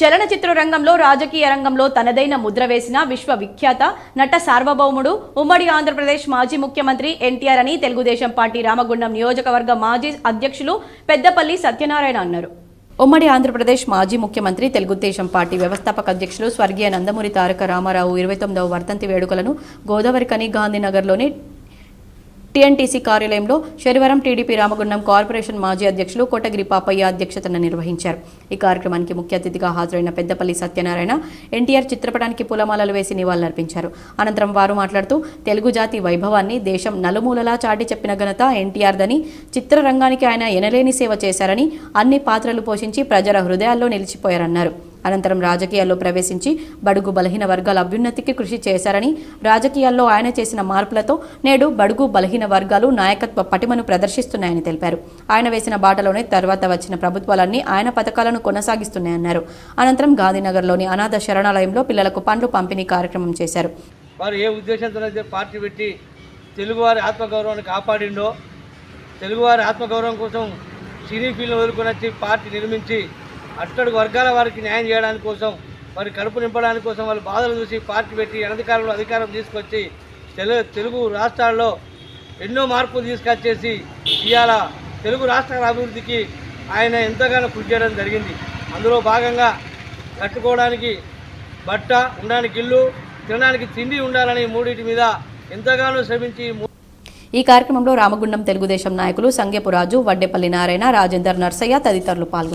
చలనచిత్ర రంగంలో రాజకీయ రంగంలో తనదైన ముద్ర వేసిన విశ్వవిఖ్యాత నట సార్వభౌముడు ఉమ్మడి ఆంధ్రప్రదేశ్ మాజీ ముఖ్యమంత్రి ఎన్టీఆర్ అని తెలుగుదేశం పార్టీ రామగుండం నియోజకవర్గ మాజీ అధ్యక్షులు పెద్దపల్లి సత్యనారాయణ అన్నారు. ఉమ్మడి ఆంధ్రప్రదేశ్ మాజీ ముఖ్యమంత్రి తెలుగుదేశం పార్టీ వ్యవస్థాపక అధ్యక్షులు స్వర్గీయ నందమూరి తారక రామారావు ఇరవై తొమ్మిదవ వర్ధంతి వేడుకలను గోదావరికని గాంధీనగర్లోని టీఎన్టీసీ కార్యాలయంలో శనివారం టీడీపీ రామగుండం కార్పొరేషన్ మాజీ అధ్యక్షులు కోటగిరి పాపయ్య అధ్యక్షతన నిర్వహించారు. ఈ కార్యక్రమానికి ముఖ్య అతిథిగా హాజరైన పెద్దపల్లి సత్యనారాయణ ఎన్టీఆర్ చిత్రపటానికి పూలమాలలు వేసి నివాళులర్పించారు. అనంతరం వారు మాట్లాడుతూ తెలుగు జాతి వైభవాన్ని దేశం నలుమూలలా చాటి చెప్పిన ఘనత ఎన్టీఆర్దని చిత్రరంగానికి ఆయన ఎనలేని సేవ చేశారని అన్ని పాత్రలు పోషించి ప్రజల హృదయాల్లో నిలిచిపోయారన్నారు. అనంతరం రాజకీయాల్లో ప్రవేశించి బడుగు బలహీన వర్గాల అభ్యున్నతికి కృషి చేశారని రాజకీయాల్లో ఆయన చేసిన మార్పులతో నేడు బడుగు బలహీన వర్గాలు నాయకత్వ పటిమను ప్రదర్శిస్తున్నాయని తెలిపారు. ఆయన వేసిన బాటలోనే తర్వాత వచ్చిన ప్రభుత్వాలన్నీ ఆయన పథకాలను కొనసాగిస్తున్నాయన్నారు. అనంతరం గాంధీనగర్లోని అనాథ శరణాలయంలో పిల్లలకు పండ్లు పంపిణీ కార్యక్రమం చేశారు. వారు ఏ ఉద్దేశంతో పార్టీ పెట్టి తెలుగువారి ఆత్మగౌరవాన్ని కాపాడిండో తెలుగువారి ఆత్మగౌరవం కోసం సినీ ఫీల్డ్ వదులుకొని వచ్చి పార్టీ నిర్మించి అట్టడి వర్గాల వారికి న్యాయం చేయడానికి కోసం వారి కడుపు నింపడానికి కోసం వాళ్ళు బాధలు చూసి పార్టీ పెట్టి అనధికారంలో అధికారం తీసుకొచ్చి తెలుగు తెలుగు రాష్ట్రాల్లో ఎన్నో మార్పులు తీసుకొచ్చేసి ఇవాళ తెలుగు రాష్ట్రాల అభివృద్ధికి ఆయన ఎంతగానో కృషి చేయడం జరిగింది. అందులో భాగంగా కట్టుకోవడానికి బట్ట ఉండడానికి ఇల్లు తినడానికి తిండి ఉండాలని మూడింటి మీద ఎంతగానో శ్రమించి ఈ కార్యక్రమంలో రామగుండం తెలుగుదేశం నాయకులు సంగెపు రాజు వడ్డేపల్లి నారాయణ రాజేందర్ నర్సయ్య తదితరులు పాల్గొన్నారు.